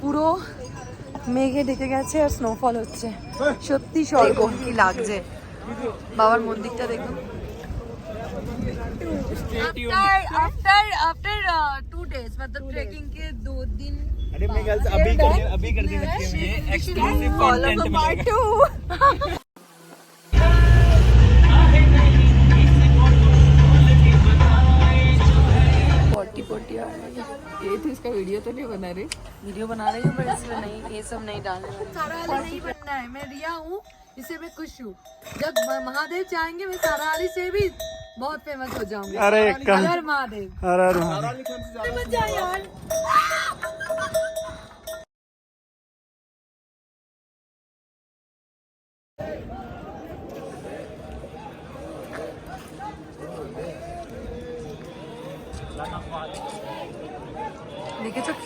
পুরো মেঘে ঢেকে গেছে আর স্নোফল হচ্ছে। সত্যি স্বর্গ। কি লাগছে। বাবার মন্দিরটা দেখুন। দু দিন वीडियो तो नहीं बना रही? वीडियो बना रही हूँ पर इसमें नहीं ये सब नहीं डालने सारा नहीं बनना है मैं रिया हूँ इसे मैं खुश हूँ। जब महादेव चाहेंगे मैं सारा आली से भी बहुत फ़ेमस हो जाऊँगी। अरे अगर महादेव। अरे Hey!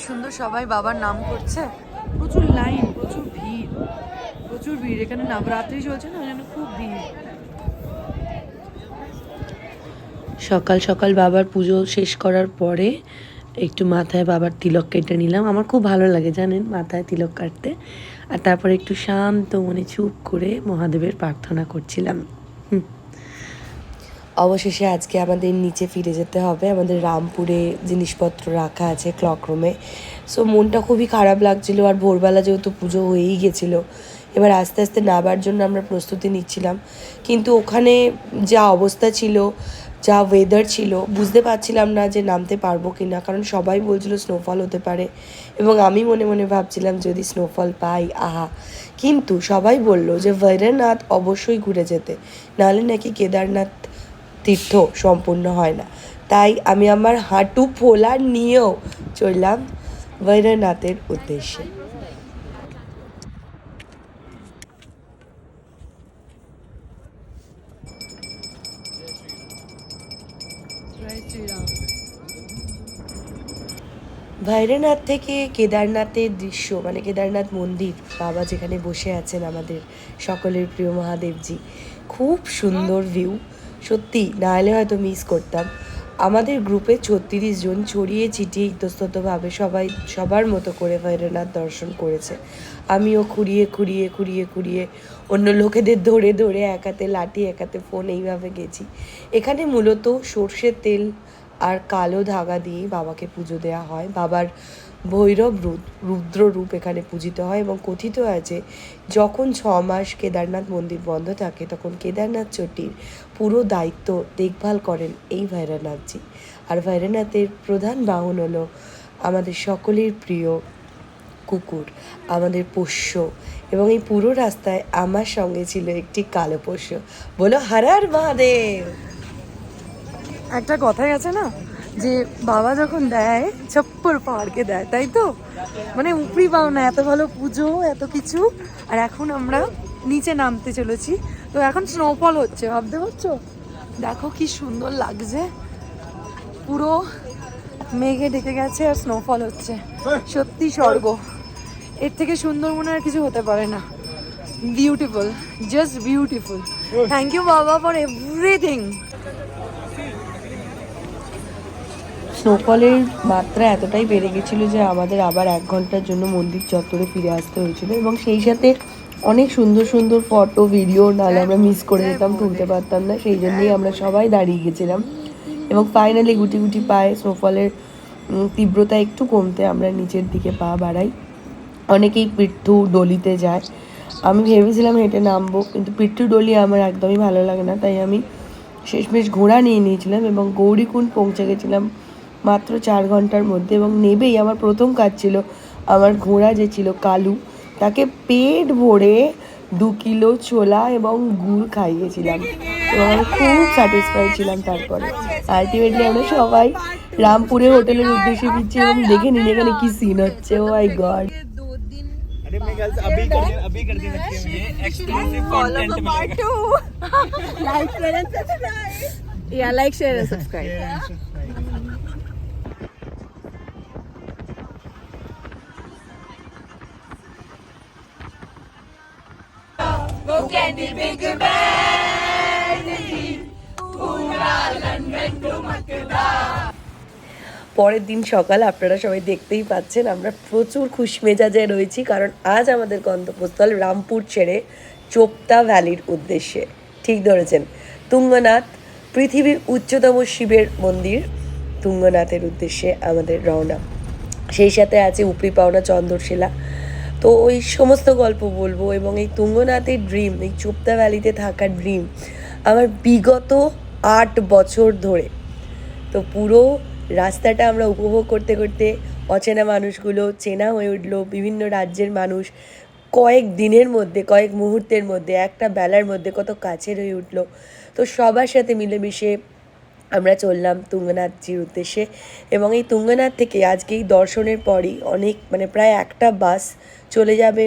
সুন্দর সবাই বাবার নাম করছে। প্রচুর লাইন প্রচুর ভিড় প্রচুর ভিড়। এখানে নবরাত্রি চলছে না জন্য খুব ভিড়। সকাল সকাল বাবার পুজো শেষ করার পরে একটু মাথায় বাবার তিলক কেটে নিলাম। আমার খুব ভালো লাগে জানেন মাথায় তিলক কাটতে। আর তারপরে একটু শান্ত মনে চুপ করে মহাদেবের প্রার্থনা করছিলাম। হুম। অবশেষে আজকে আমাদের নিচে ফিরে যেতে হবে। আমাদের রামপুরে জিনিসপত্র রাখা আছে ক্লক রুমে সো মনটা খুবই খারাপ লাগছিল আর ভোরবেলা যেহেতু পুজো হয়েই গেছিল, এবার আস্তে আস্তে নাবার জন্য আমরা প্রস্তুতি নিচ্ছিলাম। কিন্তু ওখানে যা অবস্থা ছিল, যা ওয়েদার ছিল, বুঝতে পারছিলাম না যে নামতে পারব কি না কারণ সবাই বলছিল স্নোফল হতে পারে এবং আমি মনে মনে ভাবছিলাম যদি স্নোফল পাই, আহা। কিন্তু সবাই বলল যে ভৈরনাথ অবশ্যই ঘুরে যেতে, নাহলে নাকি কেদারনাথ তীর্থ সম্পূর্ণ হয় না। তাই আমি আমার হাঁটু ফোলা নিয়েও চললাম ভৈরনাথের উদ্দেশ্যে। ভৈরনাথ থেকে কেদারনাথের দৃশ্য মানে কেদারনাথ মন্দির, বাবা যেখানে বসে আছেন আমাদের সকলের প্রিয় মহাদেবজি, খুব সুন্দর ভিউ সত্যি, না হলে হয়তো মিস করতাম। আমাদের গ্রুপে ছত্রিশ জন ছড়িয়ে ছিটিয়ে ইতস্ততভাবে সবাই সবার মতো করে ভৈরনাথ দর্শন করেছে। আমিও খুঁড়িয়ে খুঁড়িয়ে খুঁড়িয়ে খুঁড়িয়ে অন্য লোকেদের ধরে ধরে এক হাতে লাঠি এক হাতে ফোন এইভাবে গেছি। এখানে মূলত সর্ষের তেল আর কালো ধাগা দিয়ে বাবাকে পুজো দেওয়া হয়। বাবার ভৈরব রুদ রুদ্র রূপ এখানে পূজিত হয় এবং কথিত আছে, যখন ছ মাস কেদারনাথ মন্দির বন্ধ থাকে, তখন কেদারনাথ চটির পুরো দায়িত্ব দেখভাল করেন এই ভৈরনাথজি আর ভৈরনাথের প্রধান বাহন হলো আমাদের সকলের প্রিয় কুকুর, আমাদের পোষ্য এবং এই পুরো রাস্তায় আমার সঙ্গে ছিল একটি কালো পোষ্য। বলো হারার মহাদেব! একটা কথাই আছে না? যে বাবা যখন দেয় ছপ্পর পাহাড়কে দেয়, তাই তো? মানে উপরি পাও না এত ভালো পুজো, এত কিছু। আর এখন আমরা নিচে নামতে চলেছি। তো এখন স্নোফল হচ্ছে, ভাবতে পারছ? দেখো কি সুন্দর লাগছে। পুরো মেঘে ডেকে গেছে আর স্নোফল হচ্ছে। সত্যি স্বর্গ। এর থেকে সুন্দর মনে আর কিছু হতে পারে না। Beautiful just beautiful thank you বাবা ফর এভরিথিং স্নোফলের মাত্রা এতটাই বেড়ে গেছিল যে আমাদের আবার এক ঘণ্টার জন্য মন্দির চত্বরে ফিরে আসতে হয়েছিল এবং সেই সাথে অনেক সুন্দর সুন্দর ফটো ভিডিও নাহলে আমরা মিস করে যেতাম, তুলতে পারতাম না। সেই জন্যই আমরা সবাই দাঁড়িয়ে গেছিলাম। এবং ফাইনালি গুটি গুটি পায়ে স্নোফলের তীব্রতা একটু কমতে আমরা নিচের দিকে পা বাড়াই। অনেকেই পিঠু ডলিতে যায়। আমি ভেবেছিলাম হেঁটে নামবো, কিন্তু পিঠু ডলি আমার একদমই ভালো লাগে না, তাই আমি শেষমেশ ঘোড়া নিয়ে নিয়েছিলাম এবং গৌরীকুণ্ড পৌঁছে গেছিলাম মাত্র চার ঘণ্টার মধ্যে এবং নেবেই। আমার প্রথম কাজ ছিল আমার ঘোড়া যে ছিল কালু তাকে পেট ভরে দু কিলো ছোলা এবং গুড় খাইয়েছিলাম। এবং আমি খুব স্যাটিসফাইড ছিলাম তারপরে। আলটিমেটলি আমরা সবাই রামপুরে হোটেলের উদ্দেশ্যে দিচ্ছি এবং দেখে নিন এখানে কি সিন হচ্ছে। ও I God Yeah, like, share, and subscribe. পরের দিন সকাল আপনারা সবাই দেখতেই পাচ্ছেন, আমরা প্রচুর খুশ মেজাজে রয়েছি, কারণ আজ আমাদের গন্তব্যস্থল রামপুর ছেড়ে চোপতা ভ্যালির উদ্দেশ্যে। ঠিক ধরেছেন, তুঙ্গনাথ, পৃথিবীর উচ্চতম শিবের মন্দির, তুঙ্গনাথের উদ্দেশ্যে আমাদের রওনা। সেই সাথে আছে উপরি পাওনা চন্দরশিলা তো ওই সমস্ত গল্প বলব এবং এই তুঙ্গনাথের ড্রিম এই চোপতা ভ্যালিতে থাকার ড্রিম আমার বিগত আট বছর ধরে। তো পুরো রাস্তাটা আমরা উপভোগ করতে করতে অচেনা মানুষগুলো, চেনা হয়ে উঠল বিভিন্ন রাজ্যের মানুষ। কয়েক দিনের মধ্যে, কয়েক মুহূর্তের মধ্যে, একটা বেলার মধ্যে কত কাছের হয়ে উঠল। তো সবার সাথে মিলেমিশে আমরা চললাম তুঙ্গনাথজির উদ্দেশ্যে। এবং এই তুঙ্গনাথ থেকে আজকে এই দর্শনের পরই অনেক মানে প্রায় একটা বাস চলে যাবে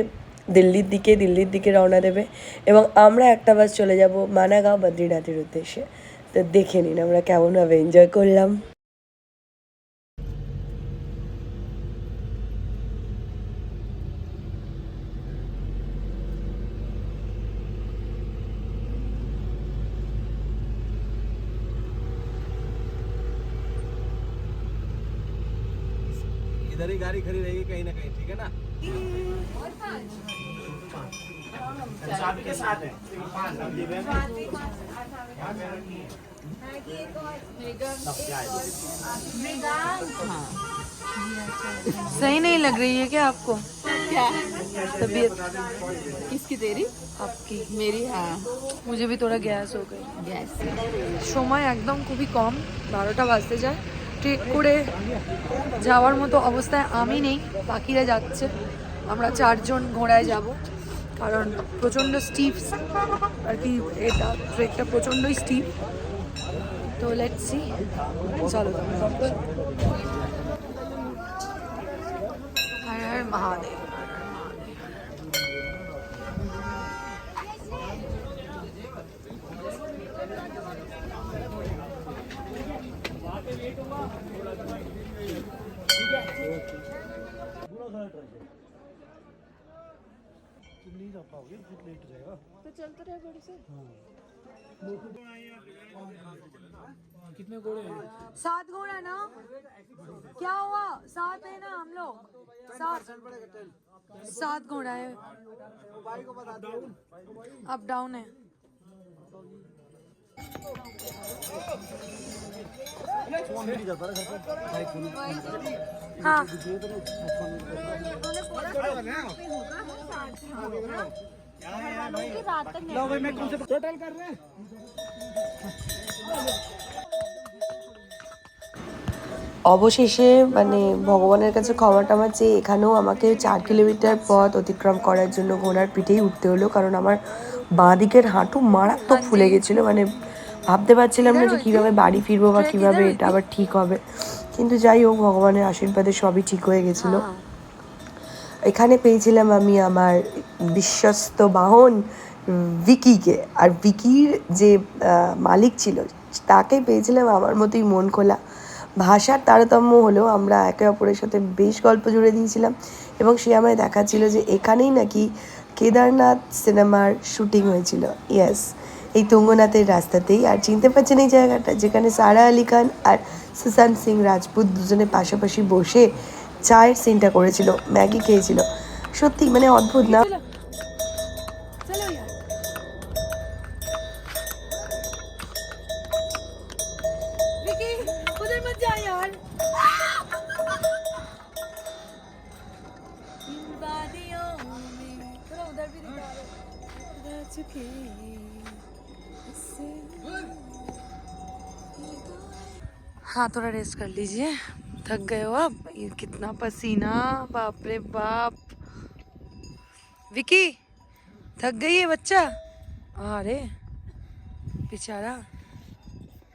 দিল্লির দিকে দিল্লির দিকে রওনা দেবে। এবং আমরা একটা বাস চলে যাব মানাগাঁও বদ্রীনাথের উদ্দেশ্যে। তো দেখে নিন আমরা কেমনভাবে এনজয় করলাম। सही नहीं लग रही है क्या आपको क्या तबीयत किसकी तेरी आपकी मेरी हाँ मुझे भी थोड़ा गैस हो गई यस সময় একদম খুবই কম বারোটা বাজতে যায় ট্রেক করে যাওয়ার মতো অবস্থায় আমি নেই বাকিরা যাচ্ছে আমরা চারজন ঘোড়ায় যাব কারণ প্রচণ্ড স্টিভ আর কি এটা ট্রেকটা প্রচণ্ডই স্টিভ তো লেটস সি চলো। হর হর মহাদেব तुम नहीं जा पाओगे लेट जाएगा तो चलते रहे से। हाँ।, हाँ। कितने घोड़े हैं? सात घोड़े ना? क्या हुआ? सात है ना हम लोग? सात। सात घोड़ा है। अप डाउन है। हाँ অবশেষে মানে ভগবানের কাছে ক্ষমা টমা চেয়ে এখানেও আমাকে চার কিলোমিটার পথ অতিক্রম করার জন্য ঘোড়ার পিঠেই উঠতে হলো। কারণ আমার বাঁ দিকের হাঁটু মারাত্মক ফুলে গেছিল। মানে ভাবতে পারছিলাম না যে কীভাবে বাড়ি ফিরবো বা কীভাবে এটা আবার ঠিক হবে। কিন্তু যাই হোক ভগবানের আশীর্বাদে সবই ঠিক হয়ে গেছিল। এখানে পেয়েছিলাম আমি আমার বিশ্বস্ত বাহন ভিকিকে। আর ভিকির যে মালিক ছিল তাকে পেয়েছিলাম আমার মতোই মন খোলা। ভাষার তারতম্য হলেও আমরা একে অপরের সাথে বেশ গল্প জুড়ে দিয়েছিলাম এবং সে আমায় দেখাচ্ছিল যে এখানেই নাকি কেদারনাথ সিনেমার শুটিং হয়েছিল। ইয়েস এই তুঙ্গনাথের রাস্তাতেই আর চিনতে পারছেন এই জায়গাটা, যেখানে সারা আলী খান আর সুশান্ত সিং রাজপুত দুজনে পাশাপাশি বসে চায়ের সিনটা করেছিল, ম্যাগি খেয়েছিল। সত্যি মানে অদ্ভুত না? okay. हाँ थोड़ा रेस्ट कर लीजिए। थक गए हो अब ये कितना पसीना, बाप रे बाप। विकी, थक गई है बच्चा? अरे, बेचारा,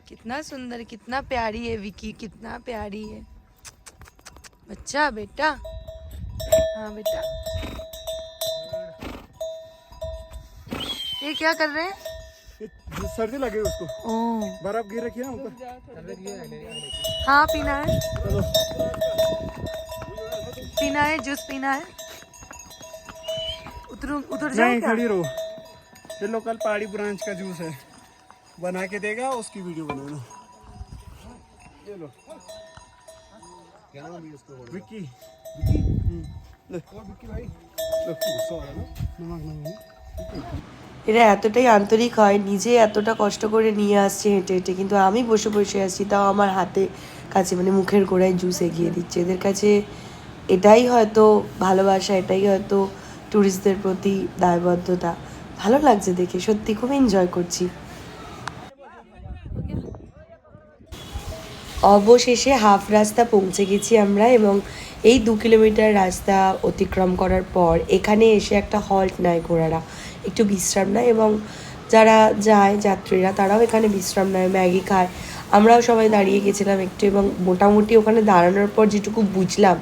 कितना सुंदर, कितना प्यारी है विकी, कितना प्यारी है। बच्चा, बेटा। हाँ बेटा। ये क्या कर रहे हैं? सर्दी लगी उसको। बर्फ़ गिर रखी है ऊपर। हाँ पीना है। पीना है जूस पीना है। उतर उतर जाओ नहीं खड़ी रहो। ये लोकल पहाड़ी ब्रांच का जूस है। बना के देगा उसकी वीडियो बनाना। ये लो विक्की? हम्म, ले। विक्की भाई? ले हो रहा है ना? नमक नमक। এরা এতটাই আন্তরিক হয়, নিজে এতটা কষ্ট করে নিয়ে আসছে হেঁটে হেঁটে, কিন্তু আমি বসে বসে আছি, তাও আমার হাতে কাছে মানে মুখের গোড়ায় জুস এগিয়ে দিচ্ছে। এদের কাছে এটাই হয়তো ভালোবাসা, এটাই হয়তো ট্যুরিস্টদের প্রতি দায়বদ্ধতা। ভালো লাগছে দেখে, সত্যি খুব এনজয় করছি। অবশেষে হাফ রাস্তা পৌঁছে গেছি আমরা এবং এই দু কিলোমিটার রাস্তা অতিক্রম করার পর এখানে এসে একটা হল্ট নেয় ঘোড়ারা। একটু বিশ্রাম নেয় এবং যারা যায় যাত্রীরা তারাও এখানে বিশ্রাম নেয়, ম্যাগি খায়। আমরাও সবাই দাঁড়িয়ে গেছিলাম একটু এবং মোটামুটি ওখানে দাঁড়ানোর পর যেটুকু বুঝলাম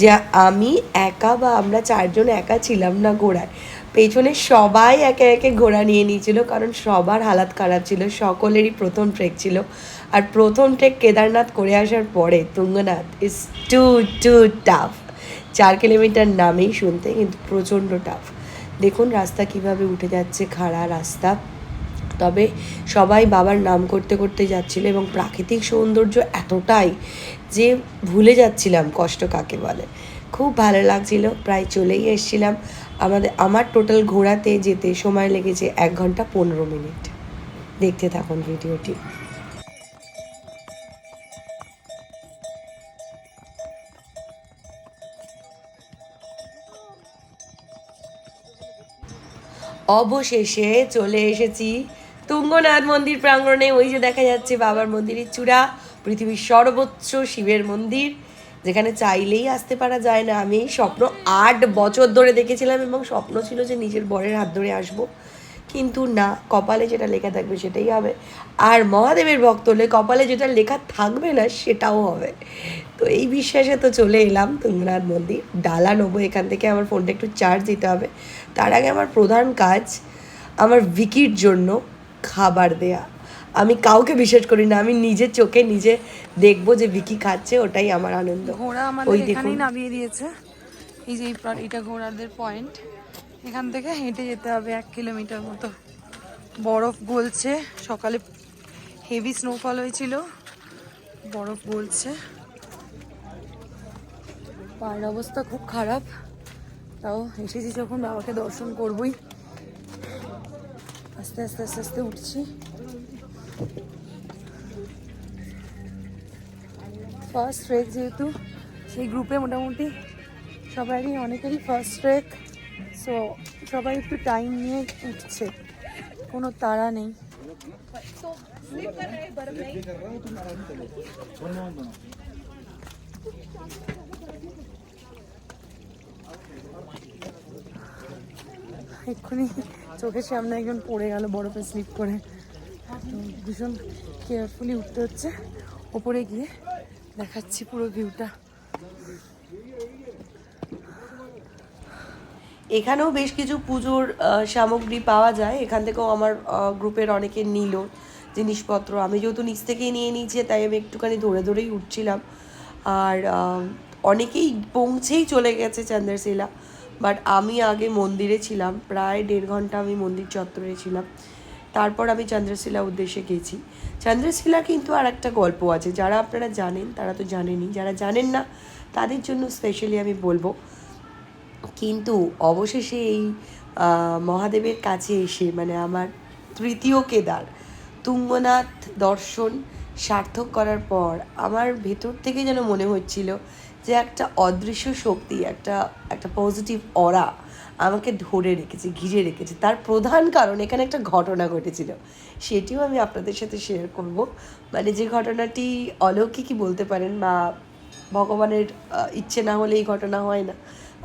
যে আমি একা বা আমরা চারজন একা ছিলাম না ঘোড়ায়। পেছনে সবাই একে একে ঘোড়া নিয়ে নিয়েছিল কারণ সবার হালাত খারাপ ছিল, সকলেরই প্রথম ট্রেক ছিল। আর প্রথম ট্রেক কেদারনাথ করে আসার পরে Tungnath is too too tough চার কিলোমিটার নামেই শুনতে কিন্তু প্রচণ্ড টাফ দেখুন রাস্তা কীভাবে উঠে যাচ্ছে, খাড়া রাস্তা। তবে সবাই বাবার নাম করতে করতে যাচ্ছিল এবং প্রাকৃতিক সৌন্দর্য এতটাই যে ভুলে যাচ্ছিলাম কষ্ট কাকে বলে। খুব ভালো লাগছিল, প্রায় চলেই এসেছিলাম। আমাদের, আমার টোটাল ঘোরাতে যেতে সময় লেগেছে এক ঘণ্টা পনেরো মিনিট। দেখতে থাকুন ভিডিওটি। অবশেষে চলে এসেছি তুঙ্গনাথ মন্দির প্রাঙ্গণে। ওই যে দেখা যাচ্ছে বাবার মন্দিরের চূড়া, পৃথিবীর সর্বোচ্চ শিবের মন্দির, যেখানে চাইলেই আসতে পারা যায় না। আমি স্বপ্ন আট বছর ধরে দেখেছিলাম এবং স্বপ্ন ছিল যে নিজের বরের হাত ধরে আসব। কিন্তু না, কপালে যেটা লেখা থাকবে সেটাই হবে। আর মহাদেবের ভক্ত হলে কপালে যেটা লেখা থাকবে না, সেটাও হবে। তো এই বিশ্বাসে তো চলে এলাম তুঙ্গনাথ মন্দির। ডালা নেব এখান থেকে আমার ফোনটা একটু চার্জ দিতে হবে। তার আগে আমার প্রধান কাজ আমার ভিকির জন্য খাবার দেয়া। আমি কাউকে বিশ্বাস করি না আমি নিজের চোখে নিজে দেখব যে ভিকি খাচ্ছে ওটাই আমার আনন্দ। ঘোড়া আমাদের এখানেই নামিয়ে দিয়েছে। এই যে এটা ঘোড়াদের পয়েন্ট এখান থেকে হেঁটে যেতে হবে এক কিলোমিটার মতো। বরফ গলছে সকালে হেভি স্নোফল হয়েছিল। বরফ গলছে। পায়ের অবস্থা খুব খারাপ। তাও এসেছি যখন বাবাকে দর্শন করবই। আস্তে আস্তে আস্তে আস্তে উঠছি। ফার্স্ট ট্রেক যেহেতু, সেই গ্রুপে মোটামুটি সবারই, অনেকেরই ফার্স্ট ট্রেক সো সবাই একটু টাইম নিয়ে উঠছে। কোনো তাড়া নেই। এক্ষুনি চোখের সামনে একজন পড়ে গেল বরফে স্লিপ করে। ভীষণ কেয়ারফুলি উঠতে হচ্ছে। ওপরে গিয়ে দেখাচ্ছি পুরো ভিউটা এখানেও বেশ কিছু পুজোর সামগ্রী পাওয়া যায়। এখান থেকেও আমার গ্রুপের অনেকে নিল জিনিসপত্র। আমি যেহেতু নিচ থেকেই নিয়ে নিয়েছি, তাই আমি একটুখানি ধরে ধরেই উঠছিলাম। আর অনেকেই পৌঁছেই চলে গেছে চন্দ্রশিলা বাট আমি আগে মন্দিরে ছিলাম, প্রায় দেড় ঘণ্টা আমি মন্দির চত্বরে ছিলাম। তারপর আমি চন্দ্রশিলা উদ্দেশ্যে গেছি। চন্দ্রশিলা কিন্তু আর একটা গল্প আছে, যারা আপনারা জানেন তারা তো জানেনই, যারা জানেন না তাদের জন্য স্পেশালি আমি বলব। কিন্তু অবশেষে এই মহাদেবের কাছে এসে মানে আমার তৃতীয় কেদার, তুঙ্গনাথ দর্শন সার্থক করার পর আমার ভেতর থেকে যেন মনে হচ্ছিল যে একটা অদৃশ্য শক্তি, একটা একটা পজিটিভ অরা আমাকে ধরে রেখেছে, ঘিরে রেখেছে। তার প্রধান কারণ এখানে একটা ঘটনা ঘটেছিল। সেটিও আমি আপনাদের সাথে শেয়ার করব। মানে যে ঘটনাটি অলৌকিকই বলতে পারেন বা ভগবানের ইচ্ছে না হলে এই ঘটনা হয় না।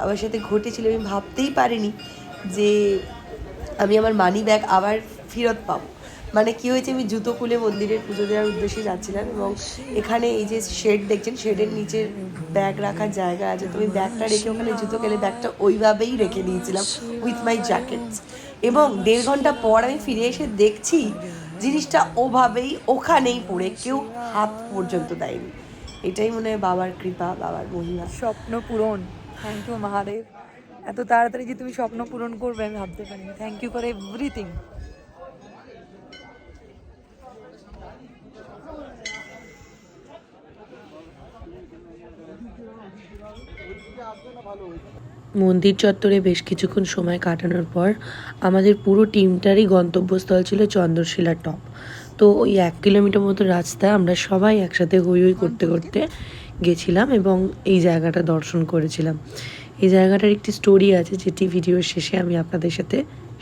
আমার সাথে ঘটেছিল, আমি ভাবতেই পারিনি যে আমি আমার মানি ব্যাগ আবার ফেরত পাবো। মানে কি হয়েছে, আমি জুতো খুলে মন্দিরের পুজো দেওয়ার উদ্দেশ্যে যাচ্ছিলাম এবং এখানে এই যে শেড দেখছেন শেডের নিচে ব্যাগ রাখার জায়গা আছে। তো আমি ব্যাগটা রেখে ওখানে জুতো খেলে ব্যাগটা ওইভাবেই রেখে দিয়েছিলাম উইথ মাই জ্যাকেটস এবং দেড় ঘণ্টা পর আমি ফিরে এসে দেখছি, জিনিসটা ওভাবেই ওখানেই পড়ে, কেউ হাত পর্যন্ত দেয়নি। এটাই মনে হয় বাবার কৃপা, বাবার মহিমা। স্বপ্ন পূরণ। Thank you Mahadev. এত তাড়াতাড়ি যে তুমি স্বপ্ন পূরণ করবে, আমি ভাবতে পারিনি। থ্যাংক ইউ ফর এভরিথিং মন্দির চত্বরে বেশ কিছুক্ষণ সময় কাটানোর পর আমাদের পুরো টিমটারই গন্তব্যস্থল ছিল চন্দ্রশিলা টপ। তো ওই এক কিলোমিটার মতো রাস্তা আমরা সবাই একসাথে হই হই করতে করতে গেছিলাম এবং এই জায়গাটা দর্শন করেছিলাম। এই জায়গাটার একটি স্টোরি আছে যেটি ভিডিওর শেষে আমি আপনাদের সাথে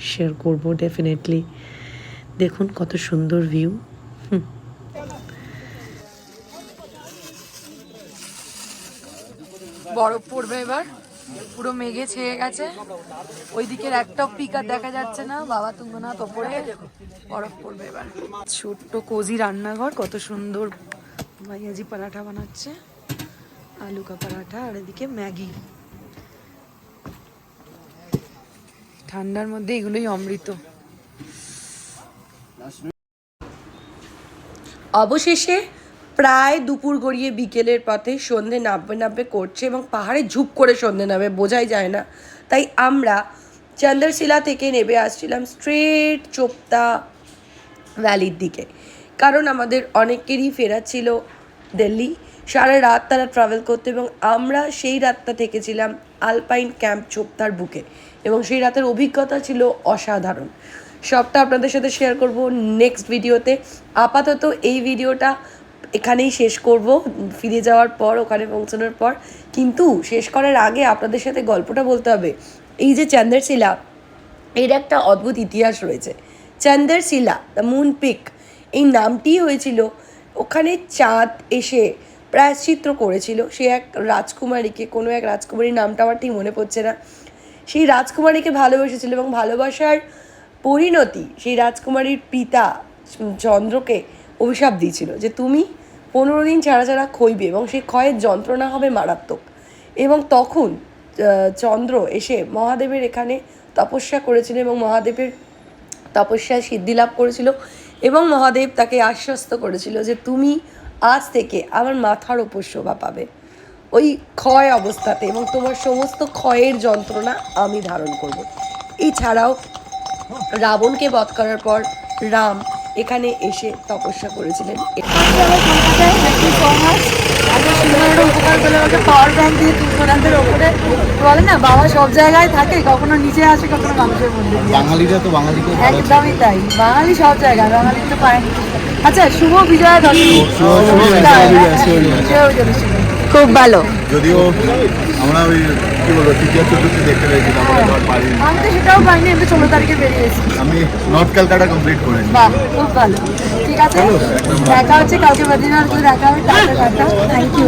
শেয়ার করব ডেফিনেটলি দেখুন কত সুন্দর ভিউ বরফ পড়বে এবার? পুরো মেঘে ছেয়ে গেছে। ওই দিকের একটাও পিকার দেখা যাচ্ছে না। বাবা তুঙ্গনাথ ওপরে, বরফ পড়বে এবার। ছোট্ট কোজি রান্নাঘর, কত সুন্দর ভাইয়াজি পরাঠা বানাচ্ছে। আলু কা পরাঠা, আর এদিকে ম্যাগি। ঠান্ডার মধ্যে এগুলোই অমৃত। অবশেষে প্রায় দুপুর গড়িয়ে বিকেলের পথে সন্ধে নাববে নাববে করছে এবং পাহাড়ে ঝুপ করে সন্ধে নামে, বোঝাই যায় না। তাই আমরা চন্দ্রশিলা থেকে নেমে আসছিলাম স্ট্রেট চোপতা ভ্যালির দিকে। কারণ আমাদের অনেকেরই ফেরা ছিল দিল্লি। সারা রাত তারা ট্রাভেল করতে এবং আমরা সেই রাতটা থেকেছিলাম আলপাইন ক্যাম্প চোপতার বুকে এবং সেই রাতের অভিজ্ঞতা ছিল অসাধারণ। সবটা আপনাদের সাথে শেয়ার করব নেক্সট ভিডিওতে আপাতত এই ভিডিওটা এখানেই শেষ করব। ফিরে যাওয়ার পর, ওখানে পৌঁছানোর পর। কিন্তু শেষ করার আগে আপনাদের সাথে গল্পটা বলতে হবে। এই যে চন্দ্রশিলা এর একটা অদ্ভুত ইতিহাস রয়েছে। চন্দ্রশিলা দ্য মুন পিক, এই নামটি হয়েছিল ওখানে চাঁদ এসে প্রায়শ্চিত্র করেছিল। সে এক রাজকুমারীকে, কোনো এক রাজকুমারীর নামটা আমার ঠিক মনে পড়ছে না। সেই রাজকুমারীকে ভালোবেসেছিল এবং ভালোবাসার পরিণতি সেই রাজকুমারীর পিতা চন্দ্রকে অভিশাপ দিয়েছিল যে, তুমি পনেরো দিন ছাড়া ছাড়া খইবে এবং সেই ক্ষয়ের যন্ত্রণা হবে মারাত্মক। এবং তখন চন্দ্র এসে মহাদেবের এখানে তপস্যা করেছিল এবং মহাদেবের তপস্যায় সিদ্ধি লাভ করেছিল এবং মহাদেব তাকে আশ্বস্ত করেছিল যে তুমি আজ থেকে আমার মাথার ওপর শোভা পাবে। ওই ক্ষয় অবস্থাতে এবং তোমার সমস্ত ক্ষয়ের যন্ত্রণা আমি ধারণ করব। এছাড়াও রাবণকে বধ করার পর রাম এখানে এসে তপস্যা করেছিলেন। উপকার পেলে পাওয়ার ব্যাংক দিয়ে তুলনাদের ওপরে বলে না বাবা সব জায়গায় থাকে কখনো নিচে আসে কখনো মানুষের মধ্যে বাঙালিরা তো বাঙালি একদমই তাই বাঙালি সব জায়গায় বাঙালি তো পায়নি আচ্ছা শুভ বিজয়া। দশমী খুব ভালো। যদিও আমরা ওই কি বলব তৃতীয় চতুর্থী দেখতে পেয়েছিলাম এবার পারিনি। আমি তো সেটাও পাইনি আমি ষোলো তারিখে বেরিয়েছি। আমি নর্থ ক্যালকাটা কমপ্লিট করে বাহ খুব ভালো। ঠিক আছে দেখা হচ্ছে কালকে বাদিনার গিয়ে দেখা হবে টাটা টাটা থ্যাংক ইউ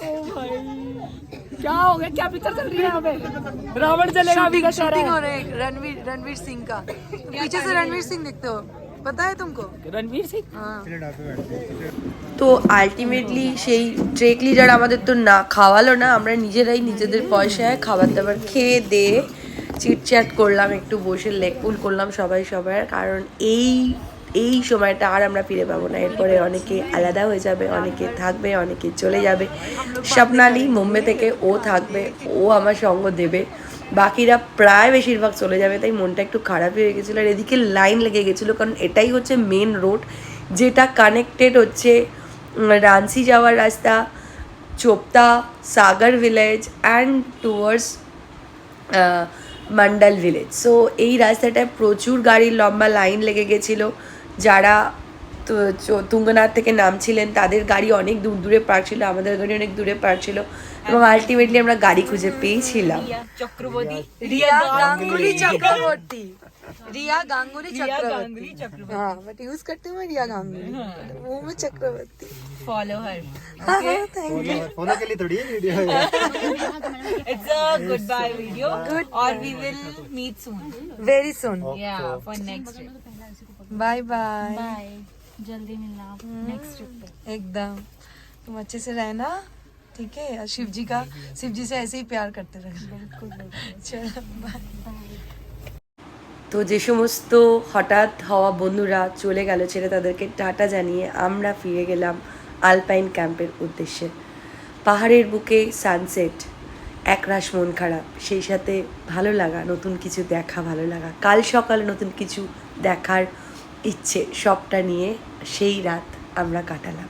क्या हो गया क्या पिक्चर चल रही है यहाँ पे रावण चलेगा अभी का शूटिंग हो रहे हैं रणवीर रणवीर सिंह का पीछे से रणवीर सिंह दिखते हो पता है तुमको रणवीर सिंह हाँ তো আলটিমেটলি সেই ট্রেক লিডার আমাদের তো না খাওয়ালো না আমরা নিজেরাই নিজেদের পয়সায় খাবার দাবার খেয়ে দিয়ে চিটচ্যাট করলাম একটু বসে লেগ পুল করলাম সবাই সবার কারণ এই এই সময়টা আর আমরা ফিরে পাবো না। এরপরে অনেকে আলাদা হয়ে যাবে, অনেকে থাকবে, অনেকে চলে যাবে। স্বপ্নালি মুম্বাই থেকে ও থাকবে, ও আমার সঙ্গ দেবে। বাকিরা প্রায় বেশিরভাগ চলে যাবে, তাই মনটা একটু খারাপই হয়ে গেছিল। আর এদিকে লাইন লেগে গেছিল, কারণ এটাই হচ্ছে মেন রোড যেটা কানেক্টেড হচ্ছে রাঞ্চি যাওয়ার রাস্তা Chopta Sagar village and towards Mandal village so এই রাস্তাটায় প্রচুর গাড়ির লম্বা লাইন লেগে গেছিল। যারা তো চ- তুঙ্গনাথ থেকে নামছিলেন তাদের গাড়ি অনেক দূর দূরে পার্ক ছিল আমাদের গাড়ি অনেক দূরে পার্ক ছিল এবং আলটিমেটলি আমরা গাড়ি খুঁজে পেয়েছিলাম रिया गांगुली चक्रवर्ती रिया गांगुली चक्रवर्ती हाँ बट यूज करते हुए रिया गांगुली मुंह में चक्रवर्ती फॉलो हर हाँ थैंक यू होने के लिए थोड़ी है वीडियो है it's a goodbye video और we will meet soon very soon या फॉर नेक्स्ट बाय बाय जल्दी मिलना नेक्स्ट ट्रिप पे एकदम तुम अच्छे से रहना ठीक है और शिव जी का शिव जी से ऐसे ही प्यार करते रहे बिल्कुल चलो बाय তো যে সমস্ত হঠাৎ হওয়া বন্ধুরা চলে গেল ছেড়ে তাদেরকে টাটা জানিয়ে আমরা ফিরে গেলাম আলপাইন ক্যাম্পের উদ্দেশ্যে পাহাড়ের বুকে সানসেট একরাশ মন খারাপ সেই সাথে ভালো লাগা নতুন কিছু দেখা ভালো লাগা কাল সকালে নতুন কিছু দেখার ইচ্ছে সবটা নিয়ে সেই রাত আমরা কাটালাম।